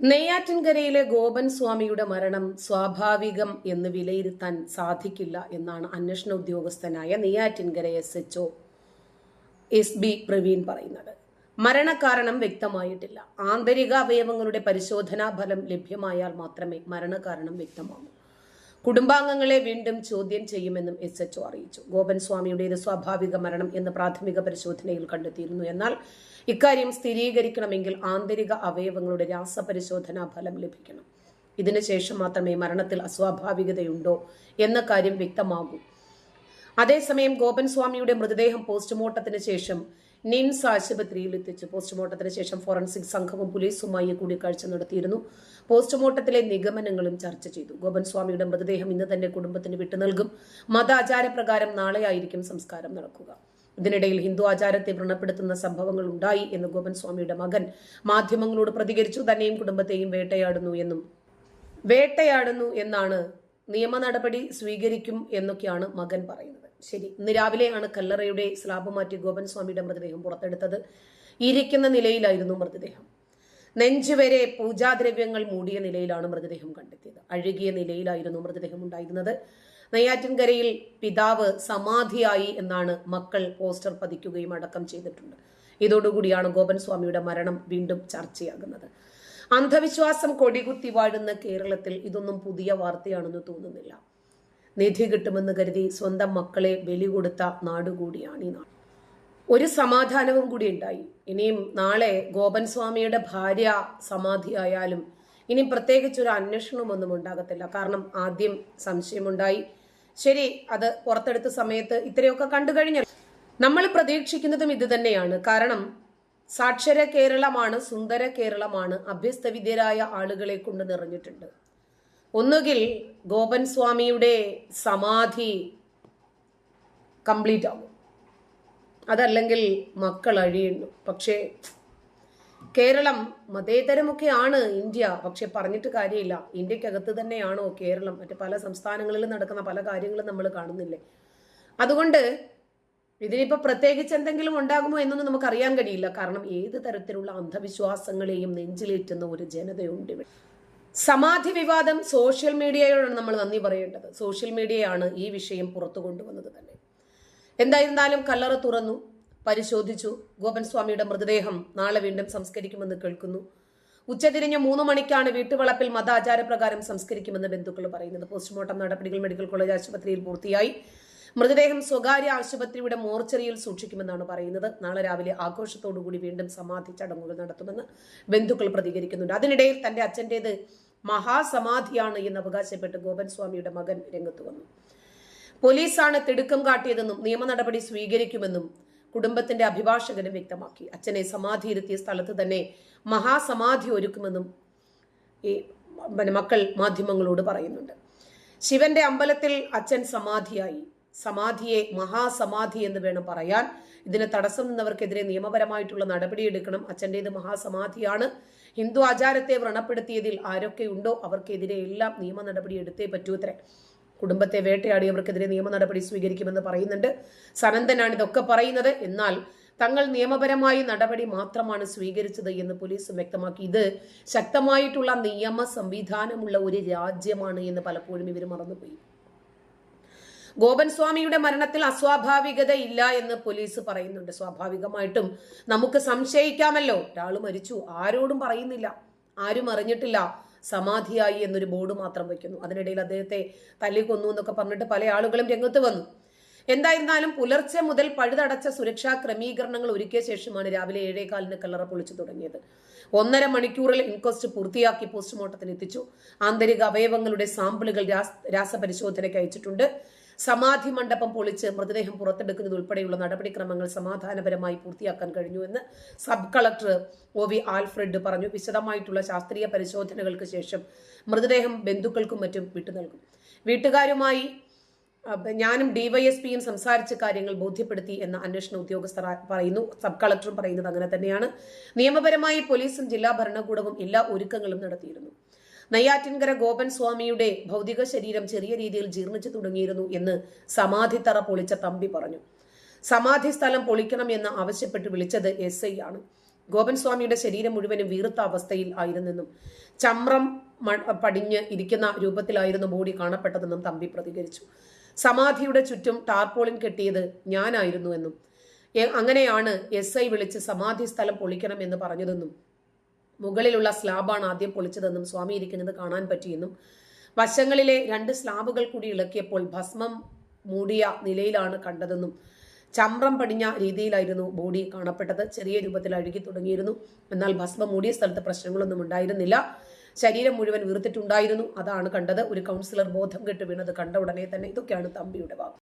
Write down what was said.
നെയ്യാറ്റിൻകരയിലെ ഗോപൻ സ്വാമിയുടെ മരണം സ്വാഭാവികം എന്ന് വിലയിരുത്താൻ സാധിക്കില്ല എന്നാണ് അന്വേഷണ ഉദ്യോഗസ്ഥനായ Neyyattinkara S H O S B Praveen പറയുന്നത്. മരണകാരണം വ്യക്തമായിട്ടില്ല. ആന്തരിക അവയവങ്ങളുടെ പരിശോധനാ ഫലം ലഭ്യമായാൽ മാത്രമേ മരണകാരണം വ്യക്തമാകൂ കുടുംബാംഗങ്ങളെ വീണ്ടും ചോദ്യം ചെയ്യുമെന്നും എസ് എച്ച്ഒ അറിയിച്ചു. ഗോപൻ സ്വാമിയുടേത് സ്വാഭാവിക മരണം എന്ന് പ്രാഥമിക പരിശോധനയിൽ കണ്ടെത്തിയിരുന്നു. എന്നാൽ ഇക്കാര്യം സ്ഥിരീകരിക്കണമെങ്കിൽ ആന്തരിക അവയവങ്ങളുടെ രാസപരിശോധനാ ഫലം ലഭിക്കണം. ഇതിനുശേഷം മാത്രമേ മരണത്തിൽ അസ്വാഭാവികതയുണ്ടോ എന്ന കാര്യം വ്യക്തമാകൂ. അതേസമയം ഗോപൻ സ്വാമിയുടെ മൃതദേഹം പോസ്റ്റ്മോർട്ടത്തിന് ശേഷം നിൻസ് ആശുപത്രിയിൽ എത്തിച്ചു പോസ്റ്റ്മോർട്ടത്തിന് ശേഷം ഫോറൻസിക് സംഘവും പോലീസുമായി കൂടിക്കാഴ്ച നടത്തിയിരുന്നു. പോസ്റ്റ്മോർട്ടത്തിലെ നിഗമനങ്ങളും ചർച്ച ചെയ്തു. ഗോപൻ സ്വാമിയുടെ മൃതദേഹം ഇന്ന് തന്നെ കുടുംബത്തിന് വിട്ടു നൽകും. മതാചാരപ്രകാരം നാളെയായിരിക്കും സംസ്കാരം നടക്കുക. ഇതിനിടയിൽ ഹിന്ദു ആചാരത്തെ വ്രണപ്പെടുത്തുന്ന സംഭവങ്ങൾ ഉണ്ടായി എന്ന് ഗോപൻ സ്വാമിയുടെ മകൻ മാധ്യമങ്ങളോട് പ്രതികരിച്ചു. തന്നെയും കുടുംബത്തെയും വേട്ടയാടുന്നു എന്നും വേട്ടയാടുന്നു എന്നാണ് നിയമ നടപടി സ്വീകരിക്കും എന്നൊക്കെയാണ് മകൻ പറയുന്നത്. ശരി. ഇന്ന് രാവിലെയാണ് കല്ലറയുടെ സ്ലാബ് മാറ്റി ഗോപൻ സ്വാമിയുടെ മൃതദേഹം പുറത്തെടുത്തത്. ഇരിക്കുന്ന നിലയിലായിരുന്നു മൃതദേഹം. നെഞ്ചുവരെ പൂജാദ്രവ്യങ്ങൾ മൂടിയ നിലയിലാണ് മൃതദേഹം കണ്ടെത്തിയത്. അഴുകിയ നിലയിലായിരുന്നു മൃതദേഹം ഉണ്ടായിരുന്നത്. നെയ്യാറ്റിൻകരയിൽ പിതാവ് സമാധിയായി എന്നാണ് മക്കൾ പോസ്റ്റർ പതിക്കുകയും അടക്കം ചെയ്തിട്ടുണ്ട്. ഇതോടുകൂടിയാണ് ഗോപൻ സ്വാമിയുടെ മരണം വീണ്ടും ചർച്ചയാകുന്നത്. അന്ധവിശ്വാസം കൊടികുത്തി വാഴുന്ന കേരളത്തിൽ ഇതൊന്നും പുതിയ വാർത്തയാണെന്ന് തോന്നുന്നില്ല. നിധി കിട്ടുമെന്ന് കരുതി സ്വന്തം മക്കളെ ബലി കൊടുത്ത നാടുകൂടിയാണ് ഈ നാട്. ഒരു സമാധാനവും കൂടി ഉണ്ടായി. ഇനിയും നാളെ ഗോപൻ സ്വാമിയുടെ ഭാര്യ സമാധിയായാലും ഇനി പ്രത്യേകിച്ച് ഒരു അന്വേഷണമൊന്നും ഉണ്ടാകത്തില്ല. കാരണം ആദ്യം സംശയമുണ്ടായി. ശരി അത് പുറത്തെടുത്ത സമയത്ത് ഇത്രയൊക്കെ കണ്ടു കഴിഞ്ഞാൽ നമ്മൾ പ്രതീക്ഷിക്കുന്നതും ഇത് തന്നെയാണ്. കാരണം സാക്ഷര കേരളമാണ് സുന്ദര കേരളമാണ് അഭ്യസ്തവിദ്യരായ ആളുകളെ കൊണ്ട് നിറഞ്ഞിട്ടുണ്ട്. ഒന്നുകിൽ ഗോപൻ സ്വാമിയുടെ സമാധി കംപ്ലീറ്റ് ആവും. അതല്ലെങ്കിൽ മക്കൾ അഴിയുന്നു. പക്ഷേ കേരളം മതേതരമൊക്കെയാണ് ഇന്ത്യ. പക്ഷെ പറഞ്ഞിട്ട് കാര്യമില്ല. ഇന്ത്യക്കകത്ത് തന്നെയാണോ കേരളം? മറ്റ് പല സംസ്ഥാനങ്ങളിലും നടക്കുന്ന പല കാര്യങ്ങളും നമ്മൾ കാണുന്നില്ലേ? അതുകൊണ്ട് ഇതിനിപ്പോൾ പ്രത്യേകിച്ച് എന്തെങ്കിലും ഉണ്ടാകുമോ എന്നൊന്നും നമുക്ക് അറിയാൻ കഴിയില്ല. കാരണം ഏത് തരത്തിലുള്ള അന്ധവിശ്വാസങ്ങളെയും നെഞ്ചിലേറ്റുന്ന ഒരു ജനതയുണ്ട് ഇവിടെ. സമാധി വിവാദം സോഷ്യൽ മീഡിയയോടാണ് നമ്മൾ നന്ദി പറയേണ്ടത്. സോഷ്യൽ മീഡിയയാണ് ഈ വിഷയം പുറത്തു കൊണ്ടുവന്നത് തന്നെ. എന്തായിരുന്നാലും കല്ലറ തുറന്നു പരിശോധിച്ചു. ഗോപൻ സ്വാമിയുടെ മൃതദേഹം നാളെ വീണ്ടും സംസ്കരിക്കുമെന്ന് കേൾക്കുന്നു. ഉച്ചതിരിഞ്ഞ് മൂന്ന് മണിക്കാണ് വീട്ടുവളപ്പിൽ മതാചാരപ്രകാരം സംസ്കരിക്കുമെന്ന് ബന്ധുക്കൾ പറയുന്നത്. പോസ്റ്റ്മോർട്ടം നടപടികൾ മെഡിക്കൽ കോളേജ് ആശുപത്രിയിൽ പൂർത്തിയായി. മൃതദേഹം സ്വകാര്യ ആശുപത്രിയുടെ മോർച്ചറിയിൽ സൂക്ഷിക്കുമെന്നാണ് പറയുന്നത്. നാളെ രാവിലെ ആഘോഷത്തോടുകൂടി വീണ്ടും സമാധി ചടങ്ങുകൾ നടത്തുമെന്ന് ബന്ധുക്കൾ പ്രതികരിക്കുന്നുണ്ട്. അതിനിടയിൽ തന്റെ അച്ഛന്റേത് മഹാസമാധിയാണ് എന്ന് അവകാശപ്പെട്ട് ഗോപൻ സ്വാമിയുടെ മകൻ രംഗത്ത് വന്നു. പോലീസാണ് തിടുക്കം കാട്ടിയതെന്നും നിയമ നടപടി സ്വീകരിക്കുമെന്നും കുടുംബത്തിന്റെ അഭിഭാഷകനും വ്യക്തമാക്കി. അച്ഛനെ സമാധിയിരുത്തിയ സ്ഥലത്ത് തന്നെ മഹാസമാധി ഒരുക്കുമെന്നും ഈ മക്കൾ മാധ്യമങ്ങളോട് പറയുന്നുണ്ട്. ശിവന്റെ അമ്പലത്തിൽ അച്ഛൻ സമാധിയായി. സമാധിയെ മഹാസമാധി എന്ന് വേണം പറയാൻ. ഇതിന് തടസ്സം നിന്നവർക്കെതിരെ നിയമപരമായിട്ടുള്ള നടപടിയെടുക്കണം. അച്ഛന്റേത് മഹാസമാധിയാണ്. ഹിന്ദു ആചാരത്തെ വ്രണപ്പെടുത്തിയതിൽ ആരൊക്കെയുണ്ടോ അവർക്കെതിരെ എല്ലാം നിയമ നടപടി എടുത്തേ പറ്റൂത്രേ കുടുംബത്തെ വേട്ടയാടിയവർക്കെതിരെ നിയമ നടപടി സ്വീകരിക്കുമെന്ന് പറയുന്നുണ്ട്. സനന്ദനാണ് ഇതൊക്കെ പറയുന്നത്. എന്നാൽ തങ്ങൾ നിയമപരമായി നടപടി മാത്രമാണ് സ്വീകരിച്ചത് എന്ന് പോലീസ് വ്യക്തമാക്കി. ഇത് ശക്തമായിട്ടുള്ള നിയമ സംവിധാനമുള്ള ഒരു രാജ്യമാണ് എന്ന് പലപ്പോഴും ഇവർ മറന്നുപോയി. ഗോപൻ സ്വാമിയുടെ മരണത്തിൽ അസ്വാഭാവികത ഇല്ല എന്ന് പോലീസ് പറയുന്നുണ്ട്. സ്വാഭാവികമായിട്ടും നമുക്ക് സംശയിക്കാമല്ലോ. ഒരാൾ മരിച്ചു. ആരോടും പറയുന്നില്ല. ആരും അറിഞ്ഞിട്ടില്ല. സമാധിയായി എന്നൊരു ബോർഡ് മാത്രം വയ്ക്കുന്നു അതിനിടയിൽ അദ്ദേഹത്തെ തല്ലിക്കൊന്നു എന്നൊക്കെ പറഞ്ഞിട്ട് പല ആളുകളും രംഗത്ത് വന്നു. എന്തായിരുന്നാലും പുലർച്ചെ മുതൽ പഴുതടച്ച സുരക്ഷാ ക്രമീകരണങ്ങൾ ഒരുക്കിയ ശേഷമാണ് രാവിലെ ഏഴേകാലിന് കല്ലറ പൊളിച്ചു തുടങ്ങിയത്. ഒന്നര മണിക്കൂറിൽ ഇൻക്വസ്റ്റ് പൂർത്തിയാക്കി പോസ്റ്റ്മോർട്ടത്തിന് എത്തിച്ചു. ആന്തരിക അവയവങ്ങളുടെ സാമ്പിളുകൾ രാസപരിശോധനയ്ക്ക് അയച്ചിട്ടുണ്ട്. സമാധി മണ്ഡപം പൊളിച്ച് മൃതദേഹം പുറത്തെടുക്കുന്നത് ഉൾപ്പെടെയുള്ള നടപടിക്രമങ്ങൾ സമാധാനപരമായി പൂർത്തിയാക്കാൻ കഴിഞ്ഞു എന്ന് sub collector O V Alfred പറഞ്ഞു. വിശദമായിട്ടുള്ള ശാസ്ത്രീയ പരിശോധനകൾക്ക് ശേഷം മൃതദേഹം ബന്ധുക്കൾക്കും മറ്റും വിട്ടു നൽകും. വീട്ടുകാരുമായി ഞാനും ഡിവൈഎസ്പിയും സംസാരിച്ച കാര്യങ്ങൾ ബോധ്യപ്പെടുത്തി എന്ന അന്വേഷണ ഉദ്യോഗസ്ഥർ പറയുന്നു. സബ് കളക്ടറും പറയുന്നത് അങ്ങനെ തന്നെയാണ്. നിയമപരമായി പോലീസും ജില്ലാ ഭരണകൂടവും എല്ലാ ഒരുക്കങ്ങളും നടത്തിയിരുന്നു. നെയ്യാറ്റിൻകര ഗോപൻ സ്വാമിയുടെ ഭൗതിക ശരീരം ചെറിയ രീതിയിൽ ജീർണിച്ചു തുടങ്ങിയിരുന്നു എന്ന് സമാധിത്തറ പൊളിച്ച തമ്പി പറഞ്ഞു. സമാധി സ്ഥലം പൊളിക്കണം എന്ന് ആവശ്യപ്പെട്ട് വിളിച്ചത് എസ് ഐ ആണ്. ഗോപൻ സ്വാമിയുടെ ശരീരം മുഴുവനും വീർത്ത അവസ്ഥയിൽ ആയിരുന്നെന്നും ചമ്രം പടിഞ്ഞ് ഇരിക്കുന്ന രൂപത്തിലായിരുന്നു ബോഡി കാണപ്പെട്ടതെന്നും തമ്പി പ്രതികരിച്ചു. സമാധിയുടെ ചുറ്റും ടാർപോളിൻ കെട്ടിയത് ഞാനായിരുന്നു എന്നും അങ്ങനെയാണ് എസ് ഐ വിളിച്ച് സമാധി സ്ഥലം പൊളിക്കണം എന്ന് പറഞ്ഞതെന്നും മുകളിലുള്ള സ്ലാബാണ് ആദ്യം പൊളിച്ചതെന്നും സ്വാമി ഇരിക്കുന്നത് കാണാൻ പറ്റിയെന്നും. വശങ്ങളിലെ രണ്ട് സ്ലാബുകൾ കൂടി ഇളക്കിയപ്പോൾ ഭസ്മം മൂടിയ നിലയിലാണ് കണ്ടതെന്നും. ചമ്രം പടിഞ്ഞ രീതിയിലായിരുന്നു ബോഡി കാണപ്പെട്ടത്. ചെറിയ രൂപത്തിൽ അഴുകി തുടങ്ങിയിരുന്നു. എന്നാൽ ഭസ്മം മൂടിയ സ്ഥലത്ത് പ്രശ്നങ്ങളൊന്നും ഉണ്ടായിരുന്നില്ല. ശരീരം മുഴുവൻ വീർത്തിട്ടുണ്ടായിരുന്നു. അതാണ് കണ്ടത്. ഒരു കൗൺസിലർ ബോധം കെട്ട് വീണത് കണ്ട ഉടനെ തന്നെ. ഇതൊക്കെയാണ് തമ്പിയുടെ വാക്ക്.